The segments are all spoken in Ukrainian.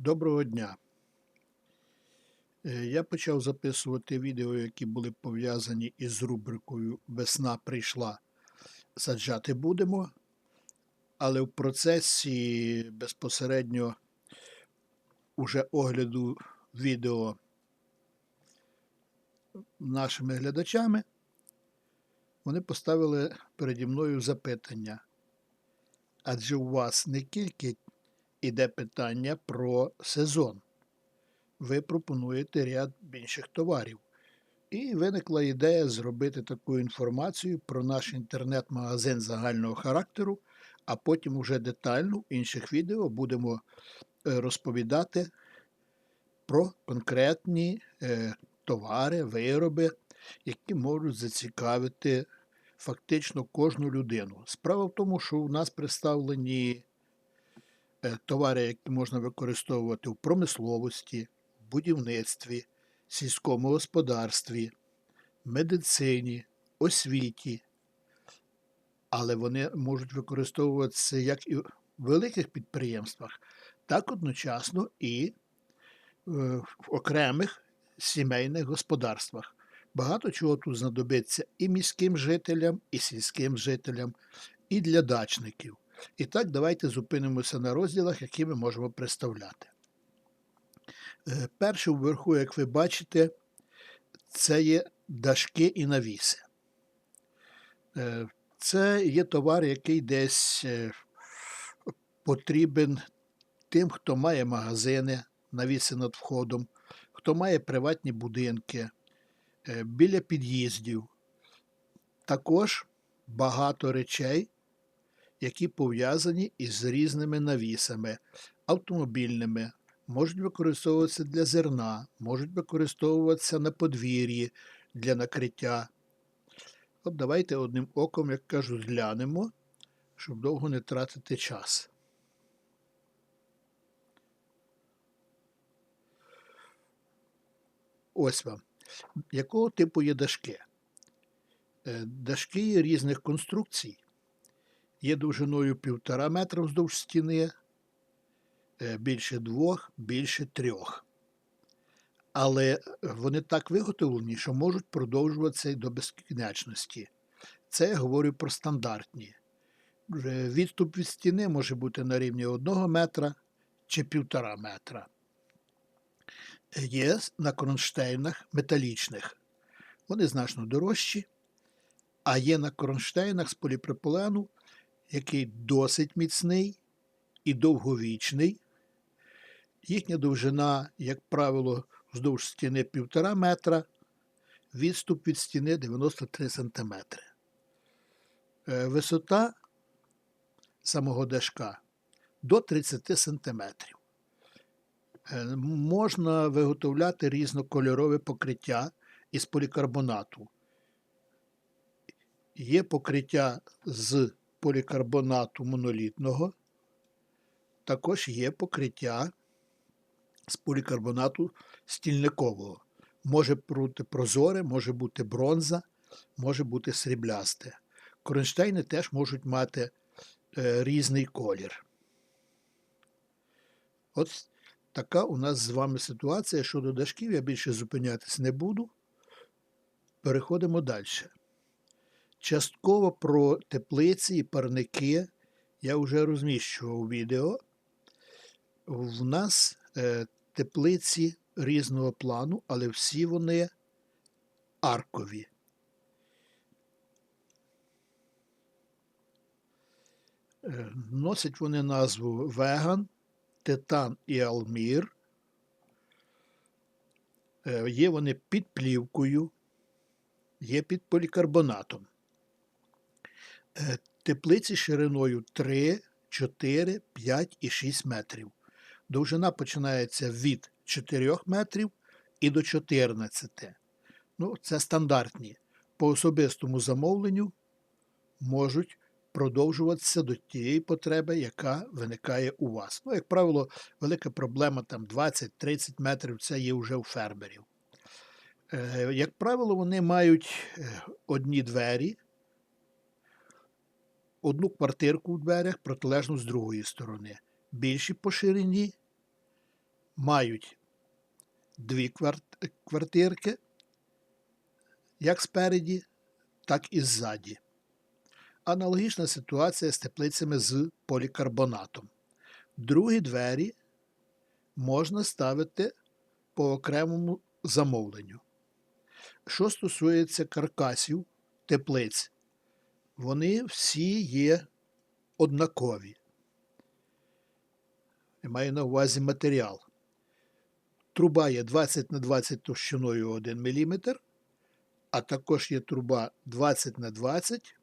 Доброго дня. Е, Я почав записувати відео, які були пов'язані із рубрикою Весна прийшла. Саджати будемо. Але в процесі безпосередньо уже огляду відео нашими глядачами вони поставили переді мною запитання. Адже у вас не тільки іде питання про сезон. Ви пропонуєте ряд інших товарів. І виникла ідея зробити таку інформацію про наш інтернет-магазин загального характеру, а потім уже детально в інших відео будемо е, розповідати про конкретні е, товари, вироби, які можуть зацікавити фактично кожну людину. Справа в тому, що у нас представлені товари, які можна використовувати в промисловості, будівництві, сільському господарстві, медицині, освіті, але вони можуть використовуватися як і в великих підприємствах, так одночасно і е, в окремих сімейних господарствах. Багато чого тут знадобиться і міським жителям, і сільським жителям, і для дачників. І так, давайте зупинимося на розділах, які ми можемо представляти. Е, Перше вверху, як ви бачите, це є дашки і навіси. Е, Це є товар, який десь е, потрібен тим, хто має магазини, навіси над входом, хто має приватні будинки, біля під'їздів. Також багато речей, які пов'язані із різними навісами, автомобільними, можуть використовуватися для зерна, можуть використовуватися на подвір'ї для накриття. От давайте одним оком, як кажуть, глянемо, щоб довго не тратити час. Ось вам. Якого типу є дашки? Е, Дашки є різних конструкцій. Є довжиною півтора метра вздовж стіни, е, більше двох, більше трьох. Але вони так виготовлені, що можуть продовжуватися до безкінечності. Це я говорю про стандартні. Відступ від стіни може бути на рівні одного метра чи півтора метра. Є на кронштейнах металічних. Вони значно дорожчі, а є на кронштейнах з поліпропилену, який досить міцний і довговічний. Їхня довжина, як правило, вздовж стіни 1,5 метра, відступ від стіни 93 см. Е, Висота самого дашка до 30 см. Можна виготовляти різнокольорове покриття із полікарбонату. Є покриття з полікарбонату монолітного, також є покриття з полікарбонату стільникового. Може бути прозоре, може бути бронза, може бути сріблясте. Кронштейни теж можуть мати е, різний колір. От така у нас з вами ситуація щодо дашків. Я більше зупинятись не буду. Переходимо далі. Частково про теплиці і парники я вже розміщував відео. В нас е, теплиці різного плану, але всі вони аркові. Е, Носять вони назву Веган, Титан і Алмір. Е, Є вони під плівкою, є під полікарбонатом. Е, Теплиці шириною 3, 4, 5 і 6 метрів. Довжина починається від 4 метрів і до 14. Ну, це стандартні. По особистому замовленню можуть продовжуватися до тієї потреби, яка виникає у вас. Ну, як правило, велика проблема там 20-30 метрів це є вже у фермерів. Е, Як правило, вони мають е, одні двері, одну квартирку у дверях протилежну з другої сторони. Більші по ширині, мають дві квартирки, як спереді, так і ззаді. Аналогічна ситуація з теплицями з полікарбонатом. Другі двері можна ставити по окремому замовленню. Що стосується каркасів теплиць, вони всі є однакові. Я маю на увазі матеріал. Труба є 20 на 20 товщиною 1 мм, а також є труба 20 на 20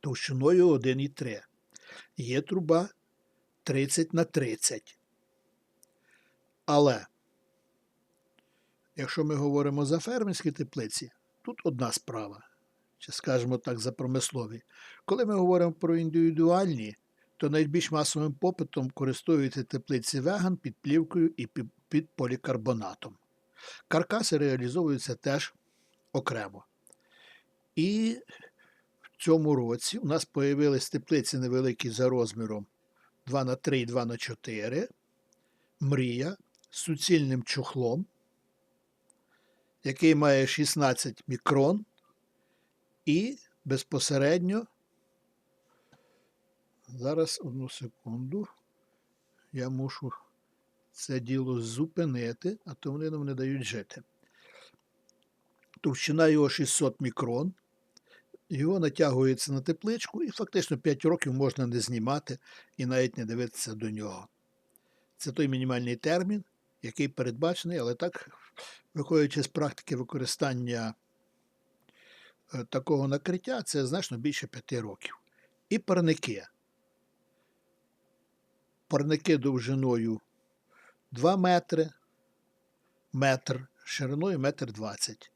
товщиною 1,3. Є труба 30 на 30. Але, якщо ми говоримо за фермерські теплиці, тут одна справа, чи скажімо так, за промислові. Коли ми говоримо про індивідуальні, то найбільш масовим попитом користуються теплиці веган під плівкою і під- полікарбонатом. Каркаси реалізовуються теж окремо. І в цьому році у нас появились теплиці невеликі за розміром 2 на 3 і 2 на 4 Мрія з суцільним чохлом, який має 16 мікрон, і безпосередньо. Зараз одну секунду. Я мушу це діло зупинити, а то вони нам не дають жити. Товщина його 600 мікрон. Його натягується на тепличку, і фактично 5 років можна не знімати і навіть не дивитися до нього. Це той мінімальний термін, який передбачений, але так, виходячи з практики використання такого накриття, це значно більше 5 років. І парники. Парники довжиною 2 метри, метр, шириною метр 20.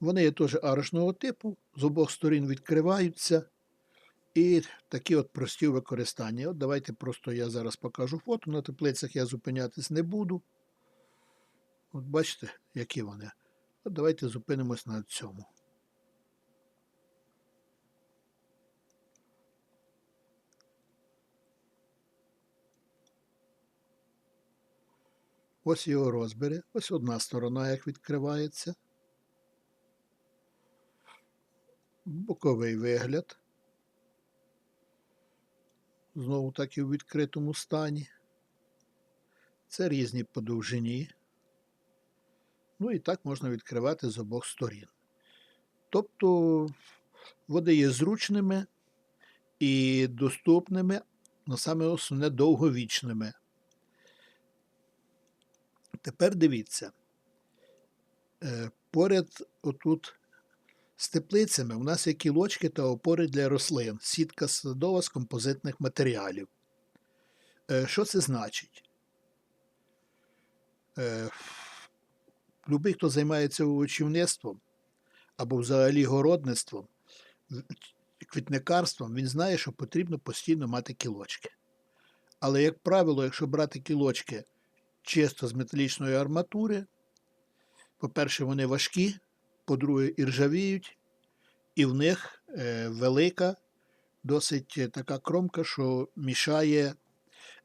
Вони є теж арочного типу, з обох сторін відкриваються. І такі от прості використання. От давайте просто я зараз покажу фото. На теплицях я зупинятись не буду. От бачите, які вони. От давайте зупинимось на цьому. Ось його розбери. Ось одна сторона, як відкривається. Боковий вигляд. Знову так і в відкритому стані. Це різні по довжині. Ну і так можна відкривати з обох сторін. Тобто вони є зручними і доступними, але саме основне довговічними. Тепер дивіться. Е, Поряд отут з теплицями у нас є кілочки та опори для рослин, сітка садова з композитних матеріалів. Е, Що це значить? Е, Любий, хто займається овочівництвом або взагалі городництвом, квітникарством, він знає, що потрібно постійно мати кілочки. Але, як правило, якщо брати кілочки чисто з металічної арматури, по-перше, вони важкі, по-друге, іржавіють, і в них е, велика, досить е, така кромка, що мішає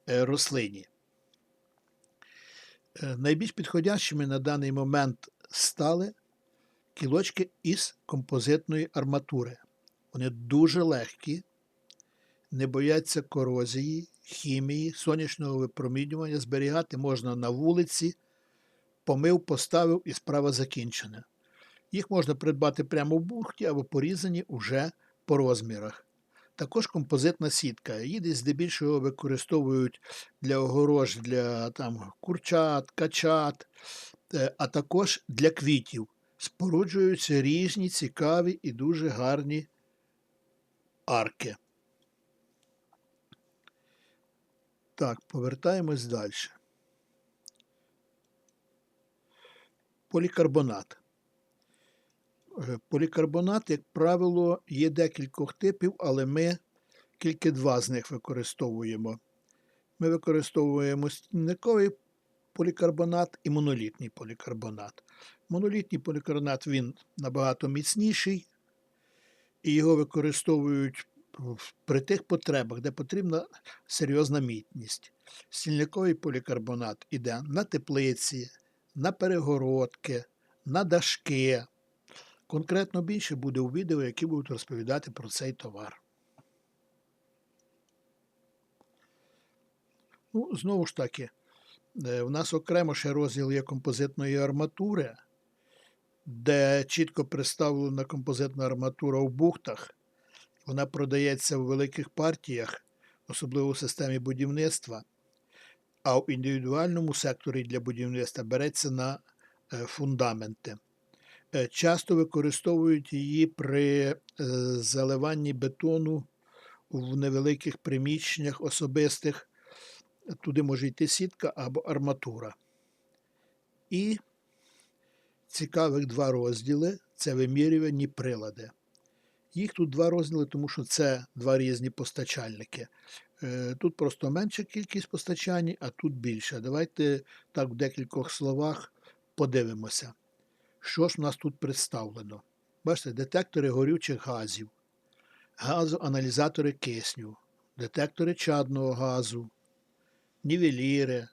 е, рослині. Найбільш підходящими на даний момент стали кілочки із композитної арматури. Вони дуже легкі, не бояться корозії, хімії, сонячного випромінювання, зберігати можна на вулиці, помив, поставив і справа закінчена. Їх можна придбати прямо в бухті або порізані уже по розмірах. Також композитна сітка. Її здебільшого використовують для огорож для там, курчат, качат, е, а також для квітів. Споруджуються різні цікаві і дуже гарні арки. Так, повертаємось далі. Полікарбонат. Е, Полікарбонат, як правило, є декількох типів, але ми тільки два з них використовуємо. Ми використовуємо стінниковий полікарбонат і монолітний полікарбонат. Монолітній полікарбонат він набагато міцніший, і його використовують при тих потребах, де потрібна серйозна мітність. Стільниковий полікарбонат іде на теплиці, на перегородки, на дашки. Конкретно більше буде у відео, які будуть розповідати про цей товар. Ну, знову ж таки, е, в нас окремо ще розділ є композитної арматури, де чітко представлена композитна арматура в бухтах. Вона продається в великих партіях, особливо в системі будівництва, а в індивідуальному секторі для будівництва береться на е, фундаменти. Е, Часто використовують її при е, заливанні бетону в невеликих приміщеннях особистих. Туди може йти сітка або арматура. І цікавих два розділи це вимірювані прилади. Їх тут два розділи, тому що це два різні постачальники. Е, Тут просто менша кількість постачань, а тут більше. Давайте так в декількох словах подивимося. Що ж у нас тут представлено? Бачите, детектори горючих газів, газоаналізатори кисню, детектори чадного газу, нівеліри,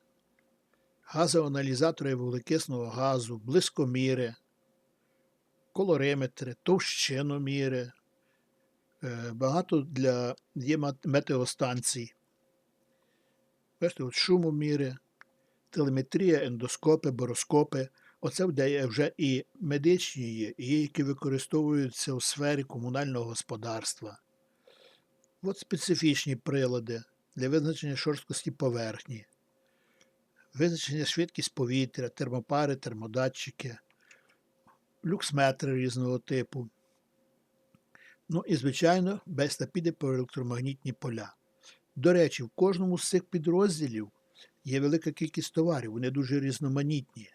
газоаналізатори вуглекисного газу, блискоміри, колориметри, товщиноміри. Е, Багато для є метеостанцій. Бачите, от шумоміри, телеметрія, ендоскопи, бороскопи. Оце вже і медичні є, і є, які використовуються у сфері комунального господарства. От специфічні прилади для визначення шорсткості поверхні, визначення швидкість повітря, термопари, термодатчики, люксметри різного типу. Ну і, звичайно, без піде по електромагнітні поля. До речі, в кожному з цих підрозділів є велика кількість товарів, вони дуже різноманітні.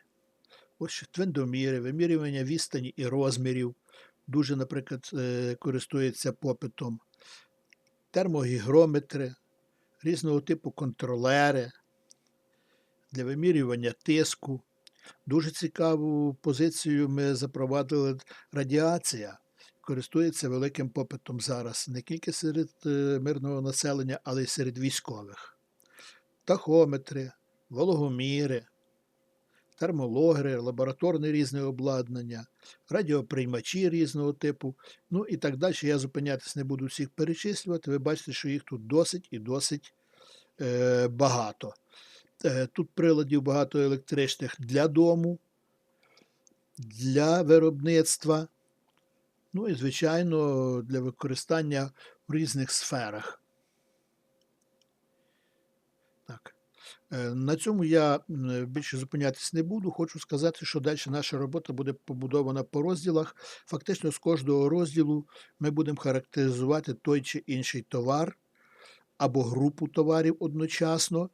Ось твендоміри, вимірювання відстані і розмірів, дуже, наприклад, е, користується попитом, термогігрометри, різного типу контролери для вимірювання тиску. Дуже цікаву позицію ми запровадили радіація. Користується великим попитом зараз не тільки серед е, мирного населення, але й серед військових. Тахометри, вологоміри, термологери, лабораторне різне обладнання, радіоприймачі різного типу, ну і так далі. Я зупинятись не буду всіх перечислювати. Ви бачите, що їх тут досить і досить е, багато. Е, тут приладів багато електричних для дому, для виробництва, ну і, звичайно, для використання в різних сферах. Так. Е, На цьому я більше зупинятись не буду. Хочу сказати, що далі наша робота буде побудована по розділах. Фактично, з кожного розділу ми будемо характеризувати той чи інший товар або групу товарів одночасно.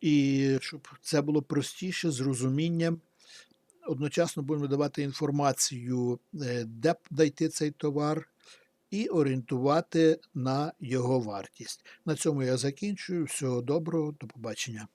І щоб це було простіше, з розумінням, одночасно будемо давати інформацію, е, де дайти цей товар, і орієнтувати на його вартість. На цьому я закінчую. Всього доброго, до побачення.